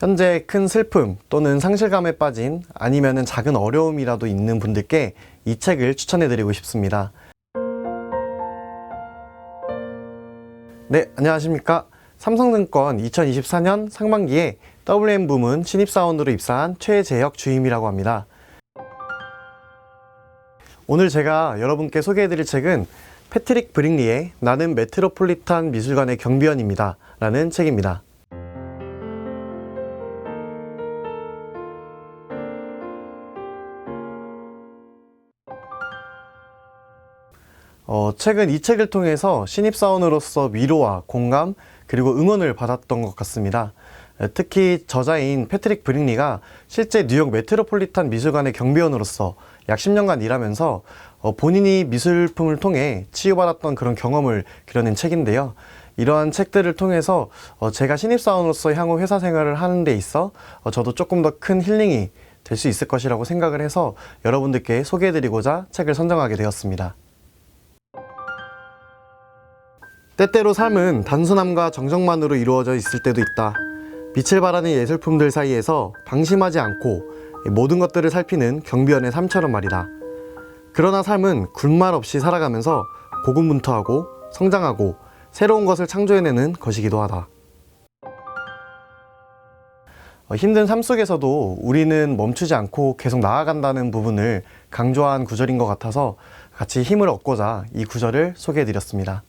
현재 큰 슬픔 또는 상실감에 빠진 아니면은 작은 어려움이라도 있는 분들께 이 책을 추천해 드리고 싶습니다. 네, 안녕하십니까. 삼성증권 2024년 상반기에 WM 부문 신입사원으로 입사한 최재혁 주임이라고 합니다. 오늘 제가 여러분께 소개해 드릴 책은 패트릭 브링리의 나는 메트로폴리탄 미술관의 경비원입니다. 라는 책입니다. 어, 최근 이 책을 통해서 신입사원으로서 위로와 공감 그리고 응원을 받았던 것 같습니다. 에, 특히 저자인 패트릭 브링리가 실제 뉴욕 메트로폴리탄 미술관의 경비원으로서 약 10년간 일하면서 어, 본인이 미술품을 통해 치유받았던 그런 경험을 그려낸 책인데요. 이러한 책들을 통해서 어, 제가 신입사원으로서 향후 회사 생활을 하는 데 있어 어, 저도 조금 더 큰 힐링이 될 수 있을 것이라고 생각을 해서 여러분들께 소개해드리고자 책을 선정하게 되었습니다. 때때로 삶은 단순함과 정정만으로 이루어져 있을 때도 있다. 빛을 발하는 예술품들 사이에서 방심하지 않고 모든 것들을 살피는 경비원의 삶처럼 말이다. 그러나 삶은 굴말 없이 살아가면서 고군분투하고 성장하고 새로운 것을 창조해내는 것이기도 하다. 어, 힘든 삶 속에서도 우리는 멈추지 않고 계속 나아간다는 부분을 강조한 구절인 것 같아서 같이 힘을 얻고자 이 구절을 소개해드렸습니다.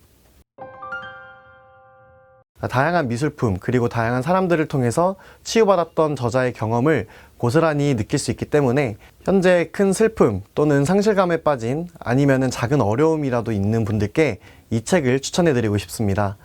다양한 미술품 그리고 다양한 사람들을 통해서 치유받았던 저자의 경험을 고스란히 느낄 수 있기 때문에 현재 큰 슬픔 또는 상실감에 빠진 아니면은 작은 어려움이라도 있는 분들께 이 책을 추천해 드리고 싶습니다.